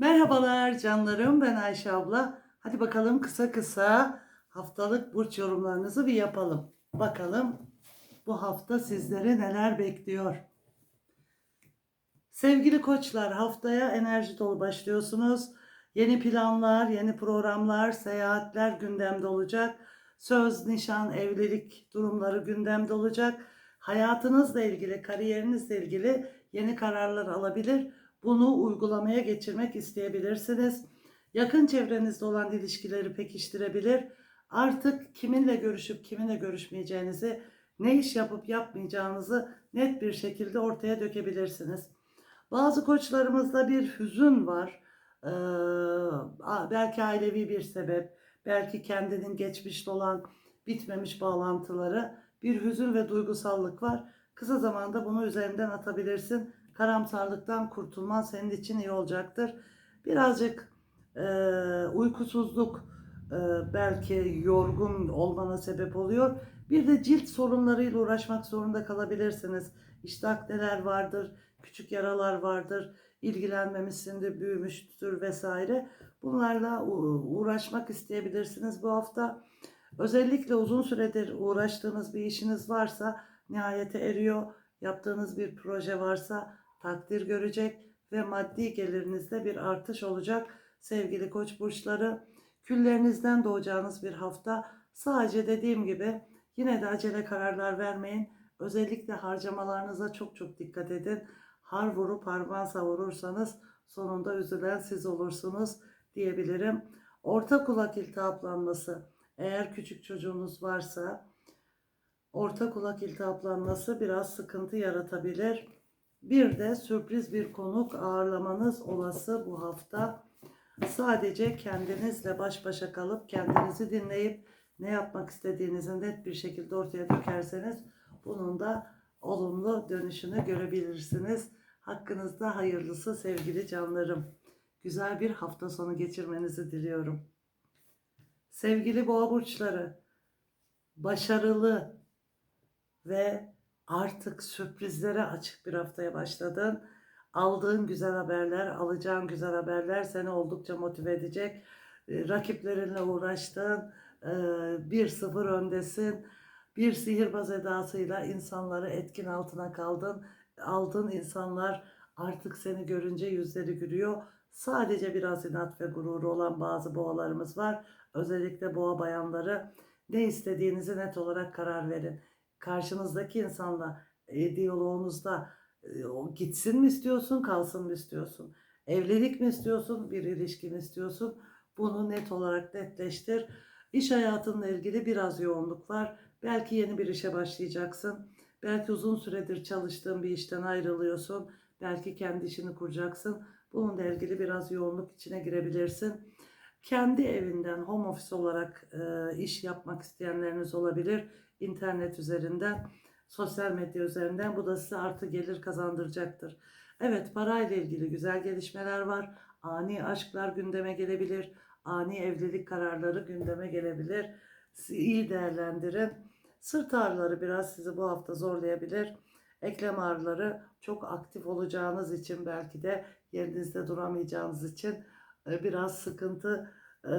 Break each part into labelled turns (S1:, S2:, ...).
S1: Merhabalar canlarım ben Ayşe abla. Hadi bakalım kısa kısa haftalık burç yorumlarınızı bir yapalım. Bakalım bu hafta sizleri neler bekliyor. Sevgili koçlar haftaya enerji dolu başlıyorsunuz. Yeni planlar, yeni programlar, seyahatler gündemde olacak. Söz, nişan, evlilik durumları gündemde olacak. Hayatınızla ilgili, kariyerinizle ilgili yeni kararlar alabilir. Bunu uygulamaya geçirmek isteyebilirsiniz. Yakın çevrenizde olan ilişkileri pekiştirebilir. Artık kiminle görüşüp kiminle görüşmeyeceğinizi, ne iş yapıp yapmayacağınızı net bir şekilde ortaya dökebilirsiniz. Bazı koçlarımızda bir hüzün var. Ee, belki ailevi bir sebep, belki kendinin geçmişte olan bitmemiş bağlantıları, bir hüzün ve duygusallık var. Kısa zamanda bunu üzerinden atabilirsin. Karamsarlıktan kurtulman senin için iyi olacaktır. Birazcık e, uykusuzluk e, belki yorgun olmana sebep oluyor. Bir de cilt sorunlarıyla uğraşmak zorunda kalabilirsiniz. İşte akneler vardır, küçük yaralar vardır, ilgilenmemişsindir, büyümüştür vesaire. Bunlarla uğraşmak isteyebilirsiniz bu hafta. Özellikle uzun süredir uğraştığınız bir işiniz varsa nihayete eriyor. Yaptığınız bir proje varsa takdir görecek ve maddi gelirinizde bir artış olacak. Sevgili koç burçları, küllerinizden doğacağınız bir hafta. Sadece dediğim gibi yine de acele kararlar vermeyin. Özellikle harcamalarınıza çok çok dikkat edin. Har vurup harman savurursanız sonunda üzülen siz olursunuz diyebilirim. Orta kulak iltihaplanması eğer küçük çocuğunuz varsa orta kulak iltihaplanması biraz sıkıntı yaratabilir. Bir de sürpriz bir konuk ağırlamanız olası bu hafta. Sadece kendinizle baş başa kalıp kendinizi dinleyip ne yapmak istediğinizi net bir şekilde ortaya dökerseniz bunun da olumlu dönüşünü görebilirsiniz. Hakkınızda hayırlısı sevgili canlarım. Güzel bir hafta sonu geçirmenizi diliyorum. Sevgili boğa burçları, başarılı ve artık sürprizlere açık bir haftaya başladın. Aldığın güzel haberler, alacağın güzel haberler seni oldukça motive edecek. Ee, rakiplerinle uğraştın, 1-0 e, öndesin. Bir sihirbaz edasıyla insanları etkin altına kaldın. Aldığın insanlar artık seni görünce yüzleri gülüyor. Sadece biraz inat ve gururu olan bazı boğalarımız var. Özellikle boğa bayanları ne istediğinizi net olarak karar verin karşınızdaki insanla e, diyaloğunuzda e, o gitsin mi istiyorsun, kalsın mı istiyorsun? Evlilik mi istiyorsun, bir ilişki mi istiyorsun? Bunu net olarak netleştir. İş hayatınla ilgili biraz yoğunluk var. Belki yeni bir işe başlayacaksın. Belki uzun süredir çalıştığın bir işten ayrılıyorsun. Belki kendi işini kuracaksın. Bununla ilgili biraz yoğunluk içine girebilirsin. Kendi evinden home office olarak e, iş yapmak isteyenleriniz olabilir internet üzerinden, sosyal medya üzerinden bu da size artı gelir kazandıracaktır. Evet parayla ilgili güzel gelişmeler var. Ani aşklar gündeme gelebilir. Ani evlilik kararları gündeme gelebilir. İyi değerlendirin. Sırt ağrıları biraz sizi bu hafta zorlayabilir. Eklem ağrıları çok aktif olacağınız için belki de yerinizde duramayacağınız için e, biraz sıkıntı e,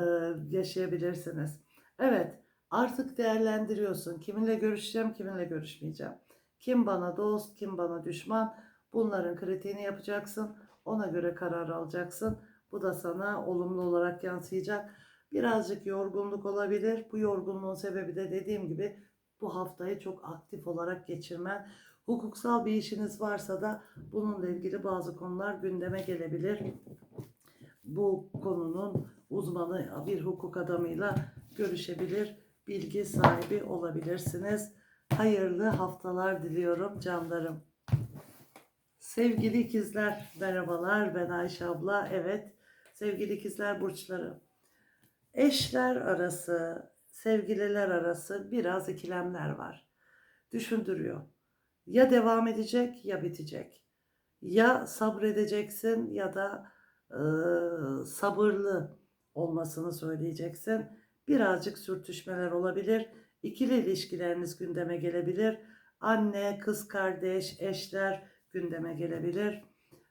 S1: yaşayabilirsiniz. Evet Artık değerlendiriyorsun. Kiminle görüşeceğim, kiminle görüşmeyeceğim. Kim bana dost, kim bana düşman. Bunların kritiğini yapacaksın. Ona göre karar alacaksın. Bu da sana olumlu olarak yansıyacak. Birazcık yorgunluk olabilir. Bu yorgunluğun sebebi de dediğim gibi bu haftayı çok aktif olarak geçirmen. Hukuksal bir işiniz varsa da bununla ilgili bazı konular gündeme gelebilir. Bu konunun uzmanı bir hukuk adamıyla görüşebilir bilgi sahibi olabilirsiniz. Hayırlı haftalar diliyorum canlarım. Sevgili ikizler merhabalar ben Ayşe abla. Evet sevgili ikizler burçları. Eşler arası, sevgililer arası biraz ikilemler var. Düşündürüyor. Ya devam edecek ya bitecek. Ya sabredeceksin ya da e, sabırlı olmasını söyleyeceksin birazcık sürtüşmeler olabilir. İkili ilişkileriniz gündeme gelebilir. Anne, kız kardeş, eşler gündeme gelebilir.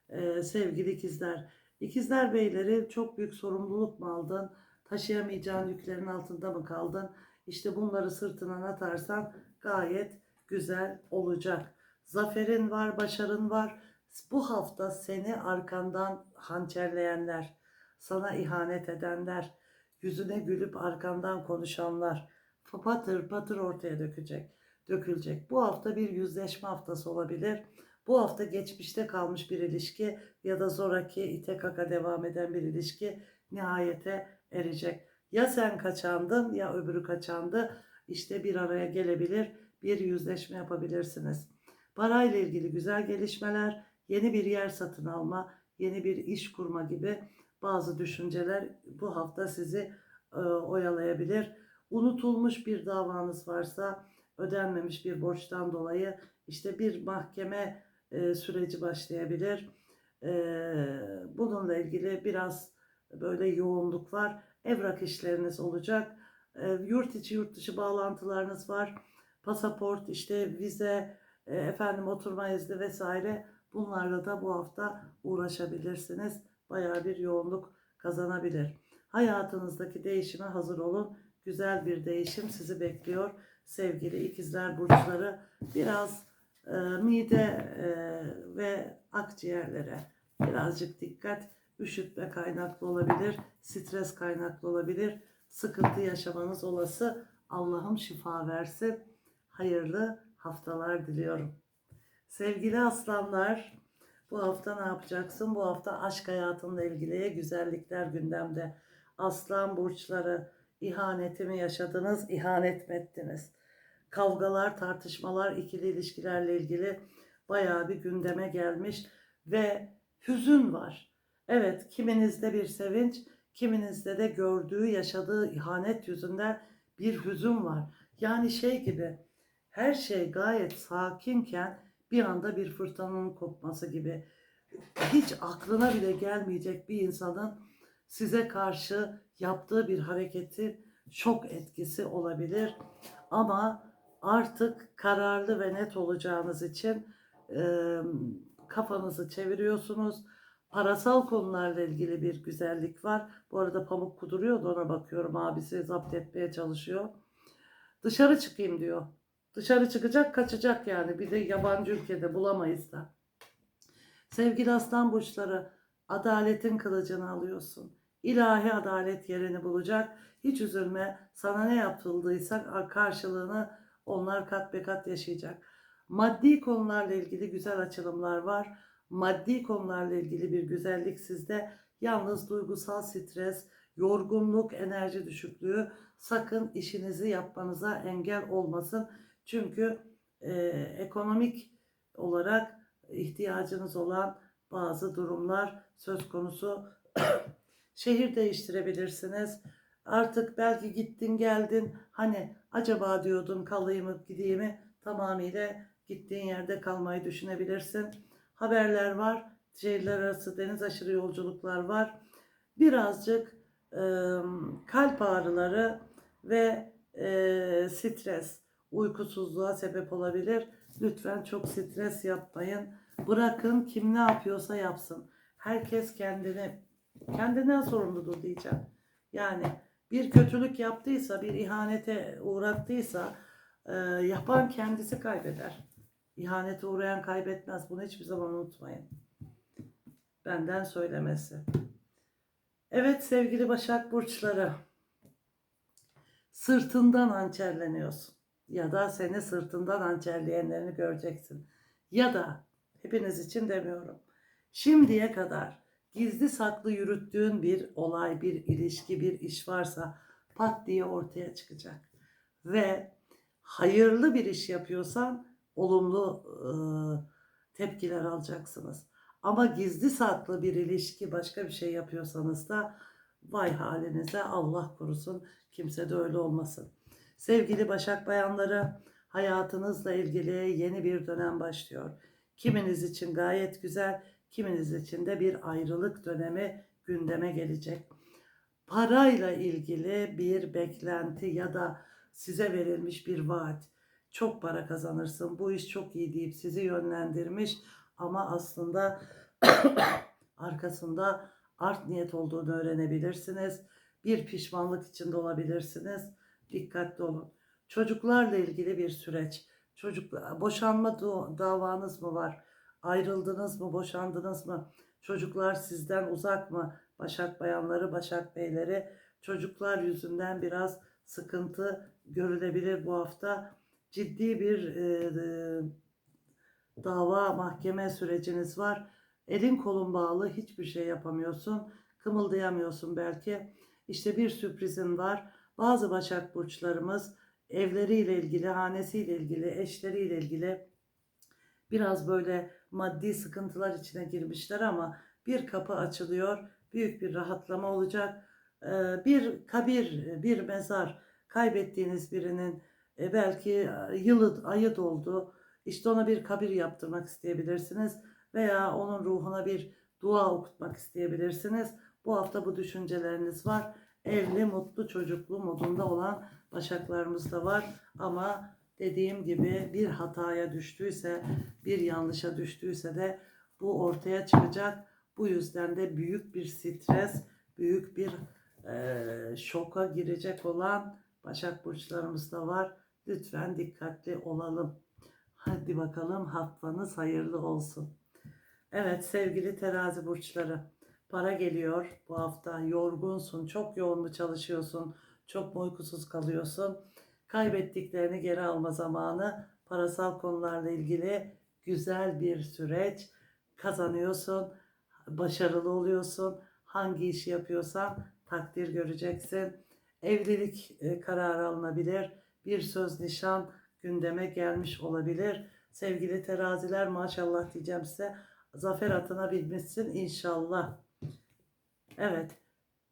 S1: Ee, sevgili ikizler, İkizler Beyleri çok büyük sorumluluk mu aldın? Taşıyamayacağın yüklerin altında mı kaldın? İşte bunları sırtına atarsan gayet güzel olacak. Zaferin var, başarın var. Bu hafta seni arkandan hançerleyenler, sana ihanet edenler, yüzüne gülüp arkandan konuşanlar patır patır ortaya dökecek, dökülecek. Bu hafta bir yüzleşme haftası olabilir. Bu hafta geçmişte kalmış bir ilişki ya da zoraki ite kaka devam eden bir ilişki nihayete erecek. Ya sen kaçandın ya öbürü kaçandı. İşte bir araya gelebilir, bir yüzleşme yapabilirsiniz. Parayla ilgili güzel gelişmeler, yeni bir yer satın alma, yeni bir iş kurma gibi bazı düşünceler bu hafta sizi e, oyalayabilir. Unutulmuş bir davanız varsa, ödenmemiş bir borçtan dolayı işte bir mahkeme e, süreci başlayabilir. E, bununla ilgili biraz böyle yoğunluk var. Evrak işleriniz olacak. E, yurt içi yurt dışı bağlantılarınız var. Pasaport, işte vize, e, efendim oturma izni vesaire bunlarla da bu hafta uğraşabilirsiniz. Bayağı bir yoğunluk kazanabilir. Hayatınızdaki değişime hazır olun. Güzel bir değişim sizi bekliyor. Sevgili ikizler burçları biraz e, mide e, ve akciğerlere birazcık dikkat. Üşütme kaynaklı olabilir, stres kaynaklı olabilir. Sıkıntı yaşamanız olası. Allah'ım şifa versin. Hayırlı haftalar diliyorum. Sevgili aslanlar, bu hafta ne yapacaksın? Bu hafta aşk hayatınla ilgili güzellikler gündemde. Aslan burçları ihaneti mi yaşadınız, ihanet mi ettiniz? Kavgalar, tartışmalar, ikili ilişkilerle ilgili bayağı bir gündeme gelmiş ve hüzün var. Evet, kiminizde bir sevinç, kiminizde de gördüğü, yaşadığı ihanet yüzünden bir hüzün var. Yani şey gibi, her şey gayet sakinken bir anda bir fırtınanın kopması gibi hiç aklına bile gelmeyecek bir insanın size karşı yaptığı bir hareketi şok etkisi olabilir. Ama artık kararlı ve net olacağınız için e, kafanızı çeviriyorsunuz. Parasal konularla ilgili bir güzellik var. Bu arada pamuk kuduruyor da ona bakıyorum. Abisi zapt etmeye çalışıyor. Dışarı çıkayım diyor. Dışarı çıkacak kaçacak yani. Bir de yabancı ülkede bulamayız da. Sevgili aslan burçları adaletin kılıcını alıyorsun. İlahi adalet yerini bulacak. Hiç üzülme. Sana ne yapıldıysa karşılığını onlar kat be kat yaşayacak. Maddi konularla ilgili güzel açılımlar var. Maddi konularla ilgili bir güzellik sizde. Yalnız duygusal stres, yorgunluk, enerji düşüklüğü sakın işinizi yapmanıza engel olmasın. Çünkü e, ekonomik olarak ihtiyacınız olan bazı durumlar söz konusu. Şehir değiştirebilirsiniz. Artık belki gittin geldin hani acaba diyordun kalayım mı gideyim mi tamamıyla gittiğin yerde kalmayı düşünebilirsin. Haberler var. Şehirler arası deniz aşırı yolculuklar var. Birazcık e, kalp ağrıları ve e, stres, uykusuzluğa sebep olabilir. Lütfen çok stres yapmayın. Bırakın kim ne yapıyorsa yapsın. Herkes kendini kendinden sorumludur diyeceğim. Yani bir kötülük yaptıysa, bir ihanete uğrattıysa e, yapan kendisi kaybeder. İhanete uğrayan kaybetmez. Bunu hiçbir zaman unutmayın. Benden söylemesi. Evet sevgili Başak Burçları. Sırtından hançerleniyorsun. Ya da seni sırtından hançerleyenlerini göreceksin. Ya da hepiniz için demiyorum. Şimdiye kadar gizli saklı yürüttüğün bir olay, bir ilişki, bir iş varsa pat diye ortaya çıkacak. Ve hayırlı bir iş yapıyorsan olumlu e, tepkiler alacaksınız. Ama gizli saklı bir ilişki, başka bir şey yapıyorsanız da vay halinize Allah korusun kimse de öyle olmasın. Sevgili Başak bayanları hayatınızla ilgili yeni bir dönem başlıyor. Kiminiz için gayet güzel, kiminiz için de bir ayrılık dönemi gündeme gelecek. Parayla ilgili bir beklenti ya da size verilmiş bir vaat. Çok para kazanırsın, bu iş çok iyi deyip sizi yönlendirmiş ama aslında arkasında art niyet olduğunu öğrenebilirsiniz. Bir pişmanlık içinde olabilirsiniz. Dikkatli olun. Çocuklarla ilgili bir süreç. Çocuk boşanma davanız mı var? Ayrıldınız mı? Boşandınız mı? Çocuklar sizden uzak mı? Başak bayanları, Başak beyleri çocuklar yüzünden biraz sıkıntı görülebilir bu hafta. Ciddi bir e, e, dava, mahkeme süreciniz var. Elin kolun bağlı, hiçbir şey yapamıyorsun. Kımıldayamıyorsun belki. İşte bir sürprizin var. Bazı Başak burçlarımız evleriyle ilgili, hanesiyle ilgili, eşleriyle ilgili biraz böyle maddi sıkıntılar içine girmişler ama bir kapı açılıyor. Büyük bir rahatlama olacak. Ee, Bir kabir, bir mezar kaybettiğiniz birinin e, belki yılı, ayı doldu. İşte ona bir kabir yaptırmak isteyebilirsiniz veya onun ruhuna bir dua okutmak isteyebilirsiniz. Bu hafta bu düşünceleriniz var. Evli, mutlu, çocuklu modunda olan başaklarımız da var. Ama dediğim gibi bir hataya düştüyse, bir yanlışa düştüyse de bu ortaya çıkacak. Bu yüzden de büyük bir stres, büyük bir eee, şoka girecek olan Başak burçlarımız da var. Lütfen dikkatli olalım. Hadi bakalım haftanız hayırlı olsun. Evet sevgili terazi burçları. Para geliyor bu hafta. Yorgunsun, çok yoğun mu çalışıyorsun, çok mu uykusuz kalıyorsun? Kaybettiklerini geri alma zamanı. Parasal konularla ilgili güzel bir süreç. Kazanıyorsun, başarılı oluyorsun. Hangi işi yapıyorsan takdir göreceksin. Evlilik e, kararı alınabilir. Bir söz nişan gündeme gelmiş olabilir. Sevgili teraziler maşallah diyeceğim size. Zafer atına binmişsin inşallah. Evet.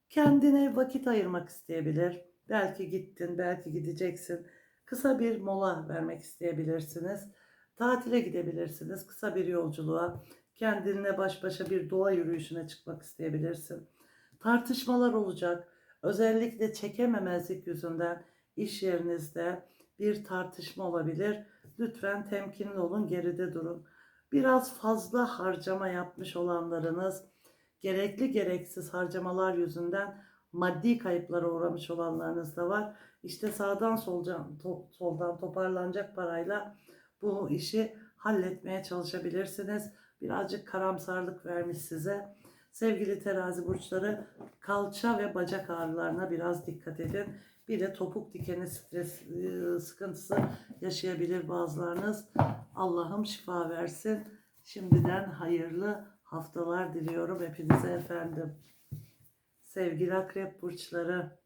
S1: Kendine vakit ayırmak isteyebilir. Belki gittin, belki gideceksin. Kısa bir mola vermek isteyebilirsiniz. Tatile gidebilirsiniz. Kısa bir yolculuğa. Kendinle baş başa bir doğa yürüyüşüne çıkmak isteyebilirsin. Tartışmalar olacak. Özellikle çekememezlik yüzünden iş yerinizde bir tartışma olabilir. Lütfen temkinli olun, geride durun. Biraz fazla harcama yapmış olanlarınız, gerekli gereksiz harcamalar yüzünden maddi kayıplara uğramış olanlarınız da var. İşte sağdan soldan, to- soldan toparlanacak parayla bu işi halletmeye çalışabilirsiniz. Birazcık karamsarlık vermiş size. Sevgili terazi burçları kalça ve bacak ağrılarına biraz dikkat edin. Bir de topuk dikeni stres e, sıkıntısı yaşayabilir bazılarınız. Allah'ım şifa versin. Şimdiden hayırlı haftalar diliyorum hepinize efendim. Sevgili akrep burçları.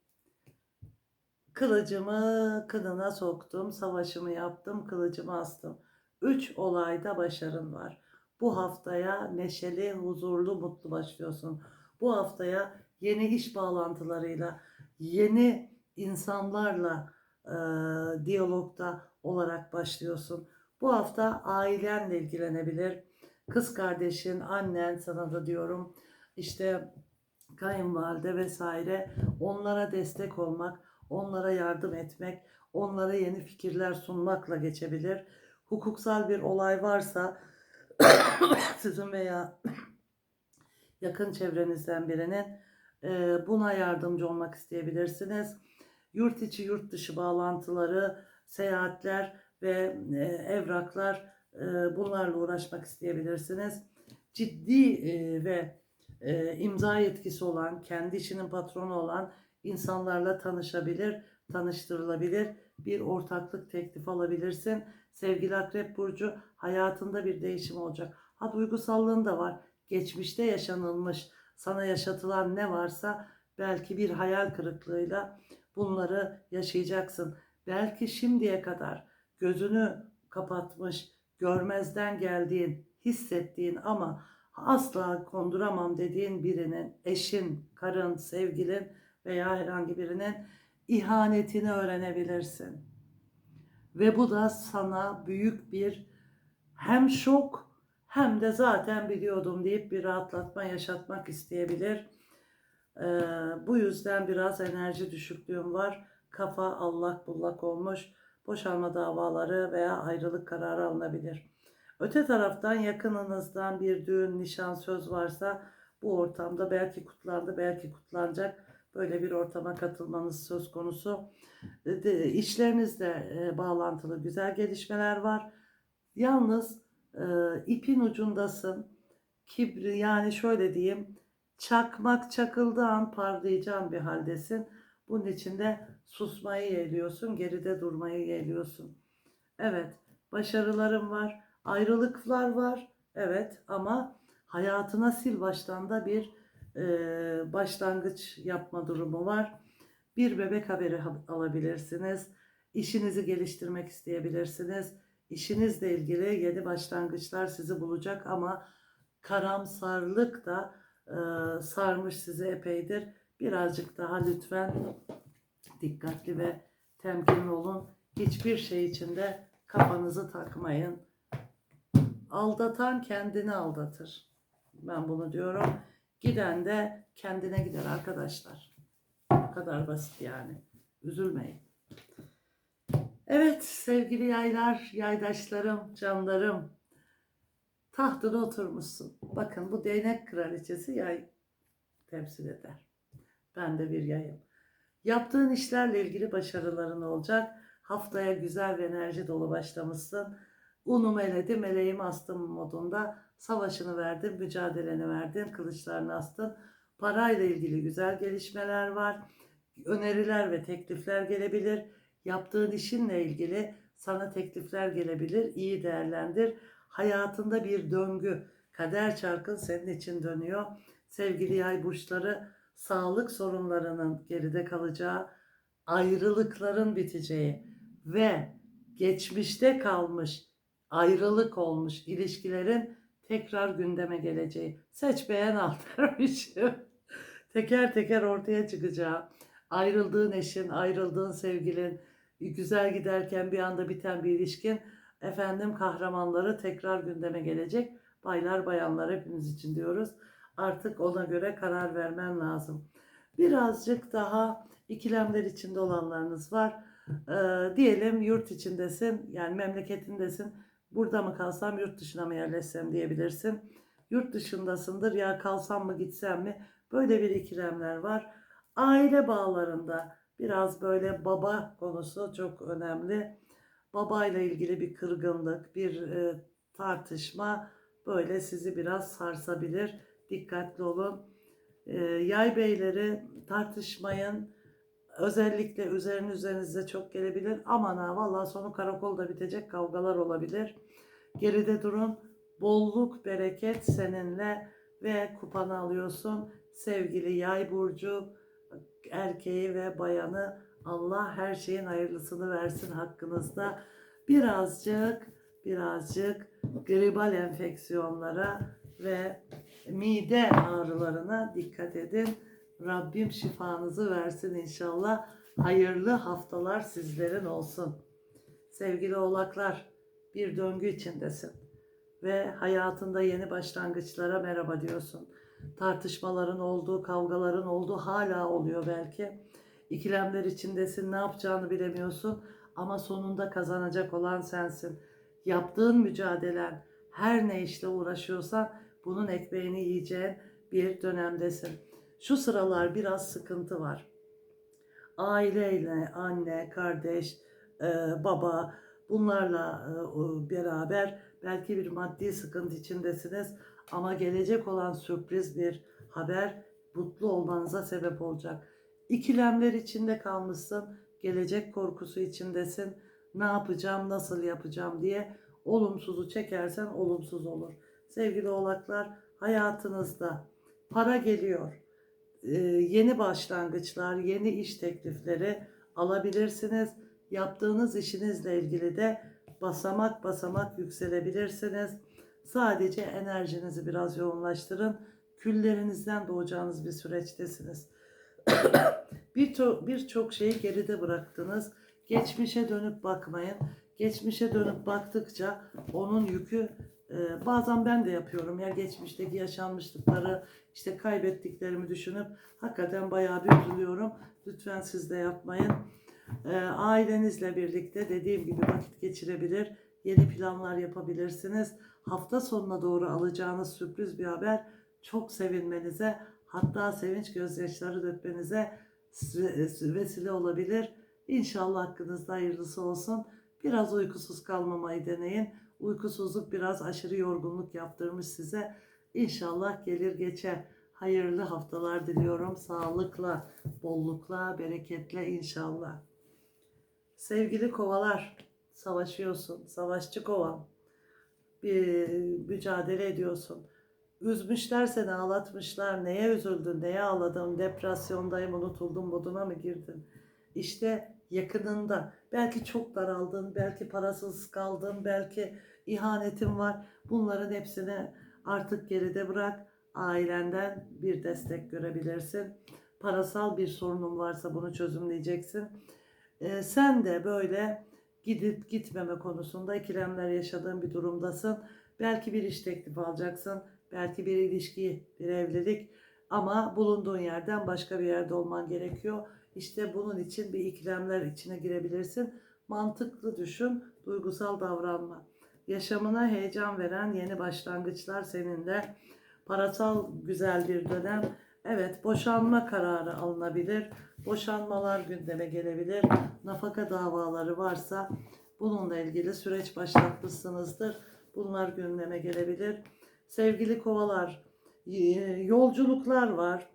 S1: Kılıcımı kınına soktum, savaşımı yaptım, kılıcımı astım. Üç olayda başarın var. Bu haftaya neşeli, huzurlu, mutlu başlıyorsun. Bu haftaya yeni iş bağlantılarıyla, yeni insanlarla e, diyalogda olarak başlıyorsun. Bu hafta ailenle ilgilenebilir. Kız kardeşin, annen sana da diyorum. İşte kayınvalide vesaire onlara destek olmak, onlara yardım etmek, onlara yeni fikirler sunmakla geçebilir. Hukuksal bir olay varsa sizin veya yakın çevrenizden birinin e, buna yardımcı olmak isteyebilirsiniz. Yurt içi yurt dışı bağlantıları, seyahatler ve e, evraklar bunlarla uğraşmak isteyebilirsiniz. Ciddi e, ve e, imza yetkisi olan, kendi işinin patronu olan insanlarla tanışabilir, tanıştırılabilir, bir ortaklık teklif alabilirsin. Sevgili Akrep Burcu hayatında bir değişim olacak. Ha duygusallığın da var. Geçmişte yaşanılmış, sana yaşatılan ne varsa belki bir hayal kırıklığıyla bunları yaşayacaksın. Belki şimdiye kadar gözünü kapatmış, görmezden geldiğin, hissettiğin ama asla konduramam dediğin birinin, eşin, karın, sevgilin veya herhangi birinin ihanetini öğrenebilirsin. Ve bu da sana büyük bir hem şok hem de zaten biliyordum deyip bir rahatlatma yaşatmak isteyebilir. Ee, bu yüzden biraz enerji düşüklüğüm var. Kafa allak bullak olmuş. Boşanma davaları veya ayrılık kararı alınabilir. Öte taraftan yakınınızdan bir düğün, nişan, söz varsa Bu ortamda belki kutlandı, belki kutlanacak böyle bir ortama katılmanız söz konusu. E, İşlerinizle e, bağlantılı güzel gelişmeler var. Yalnız e, ipin ucundasın. Kibri yani şöyle diyeyim. Çakmak çakıldığı an parlayacağın bir haldesin. Bunun için de susmayı yeğliyorsun, geride durmayı yeğliyorsun. Evet, başarılarım var, ayrılıklar var. Evet ama hayatına sil baştan da bir e, başlangıç yapma durumu var. Bir bebek haberi ha- alabilirsiniz. İşinizi geliştirmek isteyebilirsiniz. İşinizle ilgili yeni başlangıçlar sizi bulacak ama karamsarlık da e, sarmış sizi epeydir. Birazcık daha lütfen dikkatli ve temkinli olun. Hiçbir şey içinde kafanızı takmayın. Aldatan kendini aldatır. Ben bunu diyorum. Giden de kendine gider arkadaşlar. Bu kadar basit yani. Üzülmeyin. Evet sevgili yaylar, yaydaşlarım, canlarım. Tahtına oturmuşsun. Bakın bu değnek kraliçesi yay temsil eder. Ben de bir yayım. Yaptığın işlerle ilgili başarıların olacak. Haftaya güzel ve enerji dolu başlamışsın. Unum eledi, meleğim astım modunda savaşını verdin, mücadeleni verdin, kılıçlarını astın. Parayla ilgili güzel gelişmeler var. Öneriler ve teklifler gelebilir. Yaptığın işinle ilgili sana teklifler gelebilir. İyi değerlendir. Hayatında bir döngü, kader çarkın senin için dönüyor. Sevgili yay burçları, sağlık sorunlarının geride kalacağı, ayrılıkların biteceği ve geçmişte kalmış, ayrılık olmuş ilişkilerin tekrar gündeme geleceği. Seç beğen al teker teker ortaya çıkacağı, ayrıldığın eşin, ayrıldığın sevgilin, güzel giderken bir anda biten bir ilişkin, efendim kahramanları tekrar gündeme gelecek. Baylar bayanlar hepimiz için diyoruz. Artık ona göre karar vermen lazım. Birazcık daha ikilemler içinde olanlarınız var. Ee, diyelim yurt içindesin, yani memleketindesin. Burada mı kalsam, yurt dışına mı yerleşsem diyebilirsin. Yurt dışındasındır, ya kalsam mı gitsem mi? Böyle bir ikilemler var. Aile bağlarında biraz böyle baba konusu çok önemli. Babayla ilgili bir kırgınlık, bir e, tartışma böyle sizi biraz sarsabilir. Dikkatli olun. E, yay beyleri tartışmayın. Özellikle üzerine üzerinize çok gelebilir. Aman ha vallahi sonu karakolda bitecek kavgalar olabilir. Geride durun. Bolluk, bereket seninle ve kupanı alıyorsun. Sevgili yay burcu erkeği ve bayanı Allah her şeyin hayırlısını versin hakkınızda. Birazcık birazcık gribal enfeksiyonlara ve mide ağrılarına dikkat edin. Rabbim şifanızı versin inşallah. Hayırlı haftalar sizlerin olsun. Sevgili oğlaklar, bir döngü içindesin ve hayatında yeni başlangıçlara merhaba diyorsun. Tartışmaların olduğu, kavgaların olduğu hala oluyor belki. İkilemler içindesin, ne yapacağını bilemiyorsun ama sonunda kazanacak olan sensin. Yaptığın mücadelen, her ne işle uğraşıyorsan bunun ekmeğini yiyeceğin bir dönemdesin. Şu sıralar biraz sıkıntı var. Aileyle, anne, kardeş, e, baba bunlarla e, beraber belki bir maddi sıkıntı içindesiniz ama gelecek olan sürpriz bir haber mutlu olmanıza sebep olacak. İkilemler içinde kalmışsın, gelecek korkusu içindesin. Ne yapacağım, nasıl yapacağım diye olumsuzu çekersen olumsuz olur. Sevgili oğlaklar, hayatınızda para geliyor. Ee, yeni başlangıçlar, yeni iş teklifleri alabilirsiniz. Yaptığınız işinizle ilgili de basamak basamak yükselebilirsiniz. Sadece enerjinizi biraz yoğunlaştırın. Küllerinizden doğacağınız bir süreçtesiniz. Birçok birçok şeyi geride bıraktınız. Geçmişe dönüp bakmayın. Geçmişe dönüp baktıkça onun yükü e, bazen ben de yapıyorum ya geçmişteki yaşanmışlıkları işte kaybettiklerimi düşünüp hakikaten bayağı bir üzülüyorum. Lütfen siz de yapmayın. E, ailenizle birlikte dediğim gibi vakit geçirebilir, yeni planlar yapabilirsiniz. Hafta sonuna doğru alacağınız sürpriz bir haber çok sevinmenize hatta sevinç gözyaşları dökmenize vesile olabilir. İnşallah hakkınızda hayırlısı olsun. Biraz uykusuz kalmamayı deneyin. Uykusuzluk biraz aşırı yorgunluk yaptırmış size. İnşallah gelir geçer. Hayırlı haftalar diliyorum. Sağlıkla, bollukla, bereketle inşallah. Sevgili kovalar, savaşıyorsun. Savaşçı kovam. Bir mücadele ediyorsun. Üzmüşler seni, ağlatmışlar. Neye üzüldün, neye ağladın, depresyondayım, unutuldum moduna mı girdin? İşte yakınında, belki çok daraldın, belki parasız kaldın, belki ihanetin var. Bunların hepsini artık geride bırak. Ailenden bir destek görebilirsin. Parasal bir sorunun varsa bunu çözümleyeceksin. Ee, sen de böyle gidip gitmeme konusunda ikilemler yaşadığın bir durumdasın. Belki bir iş teklifi alacaksın, belki bir ilişki, bir evlilik ama bulunduğun yerden başka bir yerde olman gerekiyor. İşte bunun için bir ikilemler içine girebilirsin. Mantıklı düşün, duygusal davranma. Yaşamına heyecan veren yeni başlangıçlar seninle. Parasal güzel bir dönem. Evet, boşanma kararı alınabilir. Boşanmalar gündeme gelebilir. Nafaka davaları varsa bununla ilgili süreç başlatmışsınızdır. Bunlar gündeme gelebilir. Sevgili kovalar, yolculuklar var.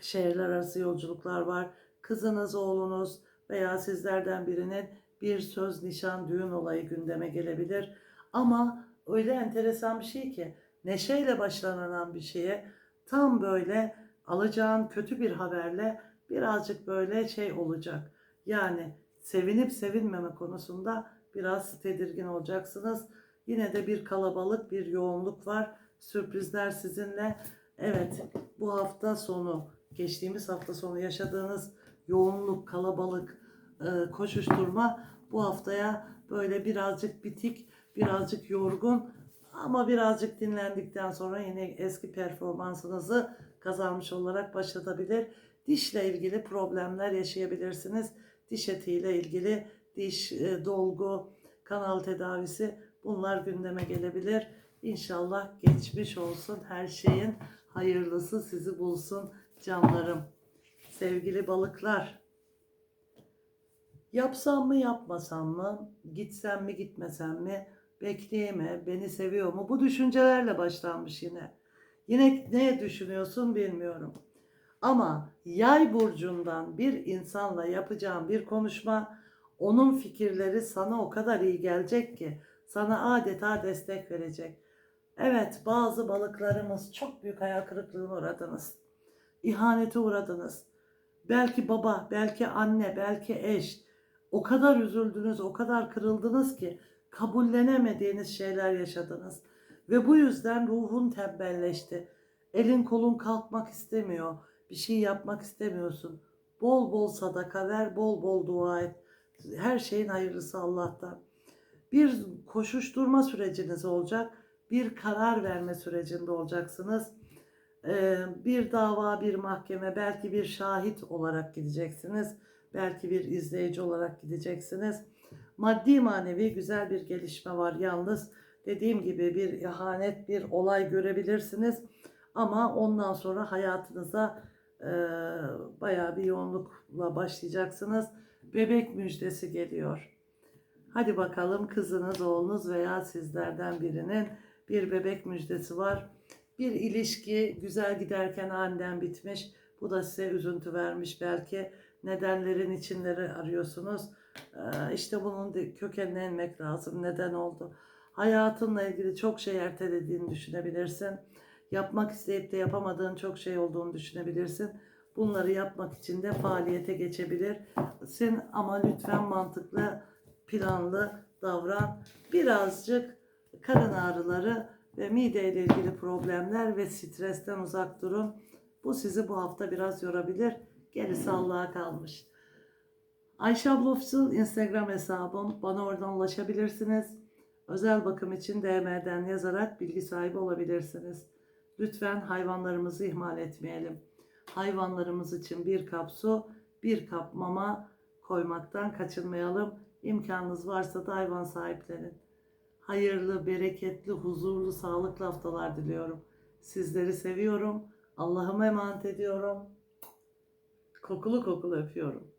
S1: Şehirler arası yolculuklar var. Kızınız, oğlunuz veya sizlerden birinin bir söz, nişan, düğün olayı gündeme gelebilir. Ama öyle enteresan bir şey ki neşeyle başlanan bir şeye tam böyle alacağın kötü bir haberle birazcık böyle şey olacak. Yani sevinip sevinmeme konusunda biraz tedirgin olacaksınız. Yine de bir kalabalık, bir yoğunluk var. Sürprizler sizinle. Evet, bu hafta sonu, geçtiğimiz hafta sonu yaşadığınız yoğunluk, kalabalık, e, koşuşturma bu haftaya böyle birazcık bitik, birazcık yorgun ama birazcık dinlendikten sonra yine eski performansınızı kazanmış olarak başlatabilir. Dişle ilgili problemler yaşayabilirsiniz. Diş etiyle ilgili diş e, dolgu, kanal tedavisi bunlar gündeme gelebilir. İnşallah geçmiş olsun her şeyin hayırlısı sizi bulsun canlarım. Sevgili balıklar. Yapsam mı yapmasam mı? Gitsem mi gitmesem mi? Bekleyeyim mi? Beni seviyor mu? Bu düşüncelerle başlanmış yine. Yine ne düşünüyorsun bilmiyorum. Ama yay burcundan bir insanla yapacağım bir konuşma onun fikirleri sana o kadar iyi gelecek ki sana adeta destek verecek. Evet bazı balıklarımız çok büyük hayal kırıklığına uğradınız. İhanete uğradınız. Belki baba, belki anne, belki eş. O kadar üzüldünüz, o kadar kırıldınız ki kabullenemediğiniz şeyler yaşadınız. Ve bu yüzden ruhun tembelleşti. Elin kolun kalkmak istemiyor. Bir şey yapmak istemiyorsun. Bol bol sadaka ver, bol bol dua et. Her şeyin hayırlısı Allah'tan. Bir koşuşturma süreciniz olacak. Bir karar verme sürecinde olacaksınız. Ee, bir dava, bir mahkeme, belki bir şahit olarak gideceksiniz. Belki bir izleyici olarak gideceksiniz. Maddi manevi güzel bir gelişme var. Yalnız dediğim gibi bir ihanet, bir olay görebilirsiniz. Ama ondan sonra hayatınıza e, bayağı bir yoğunlukla başlayacaksınız. Bebek müjdesi geliyor. Hadi bakalım kızınız, oğlunuz veya sizlerden birinin bir bebek müjdesi var. Bir ilişki güzel giderken aniden bitmiş. Bu da size üzüntü vermiş belki. Nedenlerin içinleri arıyorsunuz. Ee, işte bunun kökenine inmek lazım. Neden oldu? Hayatınla ilgili çok şey ertelediğini düşünebilirsin. Yapmak isteyip de yapamadığın çok şey olduğunu düşünebilirsin. Bunları yapmak için de faaliyete geçebilirsin ama lütfen mantıklı, planlı davran. Birazcık karın ağrıları ve mide ile ilgili problemler ve stresten uzak durun. Bu sizi bu hafta biraz yorabilir. Gerisi Allah'a kalmış. Ayşe abla Official Instagram hesabım. Bana oradan ulaşabilirsiniz. Özel bakım için DM'den yazarak bilgi sahibi olabilirsiniz. Lütfen hayvanlarımızı ihmal etmeyelim. Hayvanlarımız için bir kap su, bir kap mama koymaktan kaçınmayalım. İmkanınız varsa da hayvan sahiplenin. Hayırlı, bereketli, huzurlu, sağlıklı haftalar diliyorum. Sizleri seviyorum. Allah'ıma emanet ediyorum. Kokulu kokulu öpüyorum.